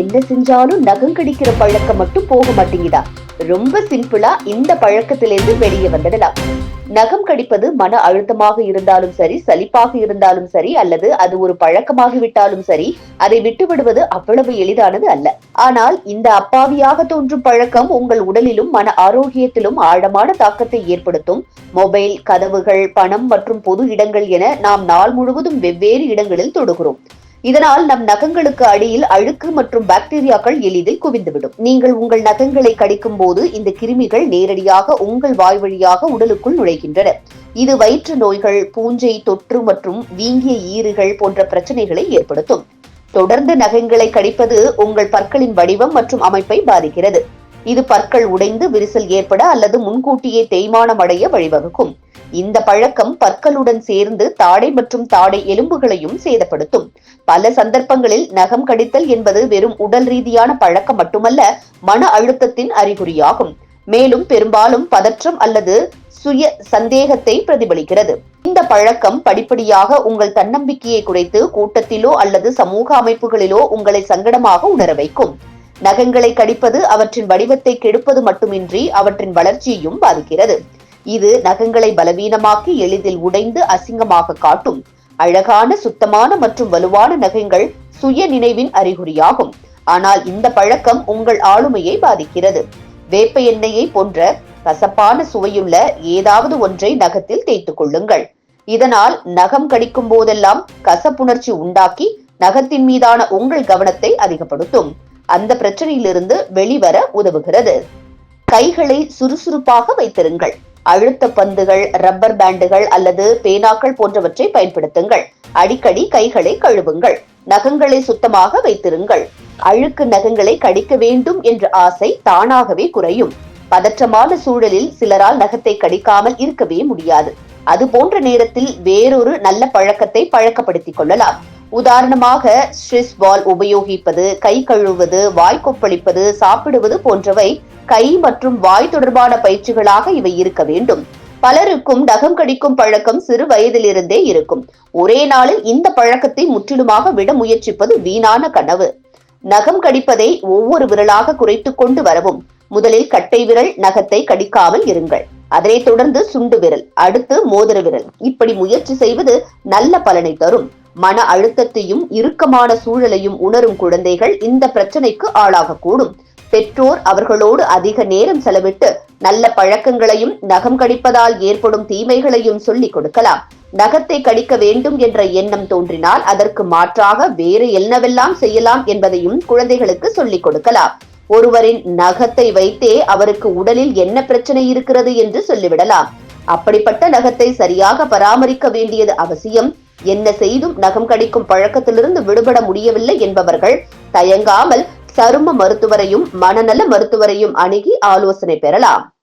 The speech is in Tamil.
என்ன செஞ்சாலும் நகம் கடிக்கிற பழக்கம் மட்டும் போக மாட்டேங்குதா? ரொம்ப சிம்பிளா இந்த பழக்கத்திலிருந்து வெளியே வந்துடலாம். நகம் கடிப்பது மன அழுத்தமாக இருந்தாலும் சரி சலிப்பாக இருந்தாலும் சரி அல்லது அது ஒரு பழக்கமாகி விட்டாலும் சரி அதை விட்டு விடுவது அவ்வளவு எளிதானது அல்ல. ஆனால் இந்த அப்பாவியாக தோன்றும் பழக்கம் உங்கள் உடலிலும் மன ஆரோக்கியத்திலும் ஆழமான தாக்கத்தை ஏற்படுத்தும். மொபைல் கதவுகள் பணம் மற்றும் பொது இடங்கள் என நாம் நாள் முழுவதும் வெவ்வேறு இடங்களில் தொடுகிறோம். இதனால் நம் நகங்களுக்கு அடியில் அழுக்கு மற்றும் பாக்டீரியாக்கள் எளிதில் குவிந்துவிடும். நீங்கள் உங்கள் நகங்களை கடிக்கும் போது இந்த கிருமிகள் நேரடியாக உங்கள் வாய் வழியாக உடலுக்குள் நுழைகின்றன. இது வயிற்று நோய்கள் பூஞ்சை தொற்று மற்றும் வீங்கிய ஈறுகள் போன்ற பிரச்சனைகளை ஏற்படுத்தும். தொடர்ந்து நகங்களை கடிப்பது உங்கள் பற்களின் வடிவம் மற்றும் அமைப்பை பாதிக்கிறது. இது பற்கள் உடைந்து விரிசல் ஏற்பட அல்லது முன்கூட்டியே தேய்மானம் அடைய வழிவகுக்கும். இந்த பழக்கம் பற்களுடன் சேர்ந்து தாடை மற்றும் தாடை எலும்புகளையும் சேதப்படுத்தும். பல சந்தர்ப்பங்களில் நகம் கடித்தல் என்பது வெறும் உடல் ரீதியான பழக்கம் மட்டுமல்ல மன அழுத்தத்தின் அறிகுறியாகும். மேலும் பெரும்பாலும் பதற்றம் அல்லது சுய சந்தேகத்தை பிரதிபலிக்கிறது. இந்த பழக்கம் படிப்படியாக உங்கள் தன்னம்பிக்கையை குறைத்து கூட்டத்திலோ அல்லது சமூக அமைப்புகளிலோ உங்களை சங்கடமாக உணர வைக்கும். நகங்களை கடிப்பது அவற்றின் வடிவத்தை கெடுப்பது மட்டுமின்றி அவற்றின் வளர்ச்சியையும் பாதிக்கிறது. இது நகங்களை பலவீனமாக்கி எளிதில் உடைந்து அசிங்கமாக காட்டும். அழகான சுத்தமான மற்றும் வலுவான நகங்கள் சுய நினைவின் அறிகுறியாகும். ஆனால் இந்த பழக்கம் உங்கள் ஆளுமையை பாதிக்கிறது. வேப்ப எண்ணெயை போன்ற கசப்பான சுவையுள்ள ஏதாவது ஒன்றை நகத்தில் தேய்த்துக் கொள்ளுங்கள். இதனால் நகம் கடிக்கும் போதெல்லாம் கசப்புணர்ச்சி உண்டாக்கி நகத்தின் மீதான உங்கள் கவனத்தை அதிகப்படுத்தும். அந்த பிரச்சனையிலிருந்து வெளிவர உதவுகிறது. கைகளை சுறுசுறுப்பாக வைத்திருங்கள். அழுத்த பந்துகள் ரப்பர் பேண்டுகள் அல்லது பேனாக்கள் போன்றவற்றை பயன்படுத்துங்கள். அடிக்கடி கைகளை கழுவுங்கள். நகங்களை சுத்தமாக வைத்திருங்கள். அழுக்கு நகங்களை கடிக்க வேண்டும் என்ற ஆசை தானாகவே குறையும். பதற்றமான சூழலில் சிலரால் நகத்தை கடிக்காமல் இருக்கவே முடியாது. அது போன்ற நேரத்தில் வேறொரு நல்ல பழக்கத்தை பழக்கப்படுத்திக் கொள்ளலாம். உதாரணமாக ஸ்ட்ரெஸ் பால் உபயோகிப்பது கை கழுவுவது வாய் கொப்பளிப்பது சாப்பிடுவது போன்றவை கை மற்றும் வாய் தொடர்பான பயிற்சிகளாக இவை இருக்க வேண்டும். பலருக்கும் நகம் கடிக்கும் பழக்கம் சிறு வயதிலிருந்தே இருக்கும். ஒரே நாளில் இந்த பழக்கத்தை முற்றிலுமாக விட முயற்சிப்பது வீணான கனவு. நகம் கடிப்பதை ஒவ்வொரு விரலாக குறைத்துக் கொண்டு வரவும் முதலில் கட்டை விரல் நகத்தை கடிக்காமல் இருங்கள். அதனைத் தொடர்ந்து சுண்டு விரல் அடுத்து மோதிர விரல். இப்படி முயற்சி செய்வது நல்ல பலனை தரும். மன அழுத்தத்தையும் இறுக்கமான சூழலையும் உணரும் குழந்தைகள் இந்த பிரச்சனைக்கு ஆளாகக்கூடும். பெற்றோர் அவர்களோடு அதிக நேரம் செலவிட்டு நல்ல பழக்கங்களையும் நகம் கடிப்பதால் ஏற்படும் தீமைகளையும் சொல்லிக் கொடுக்கலாம். நகத்தை கடிக்க வேண்டும் என்ற எண்ணம் தோன்றினால் அதற்கு மாற்றாக வேறு என்னவெல்லாம் செய்யலாம் என்பதையும் குழந்தைகளுக்கு சொல்லிக் கொடுக்கலாம். ஒருவரின் நகத்தை வைத்தே அவருக்கு உடலில் என்ன பிரச்சனை இருக்கிறது என்று சொல்லிவிடலாம். அப்படிப்பட்ட நகத்தை சரியாக பராமரிக்க வேண்டியது அவசியம். என்ன செய்தும் நகம் கடிக்கும் பழக்கத்திலிருந்து விடுபட முடியவில்லை என்பவர்கள் தயங்காமல் சரும மருத்துவரையும் மனநல மருத்துவரையும் அணுகி ஆலோசனை பெறலாம்.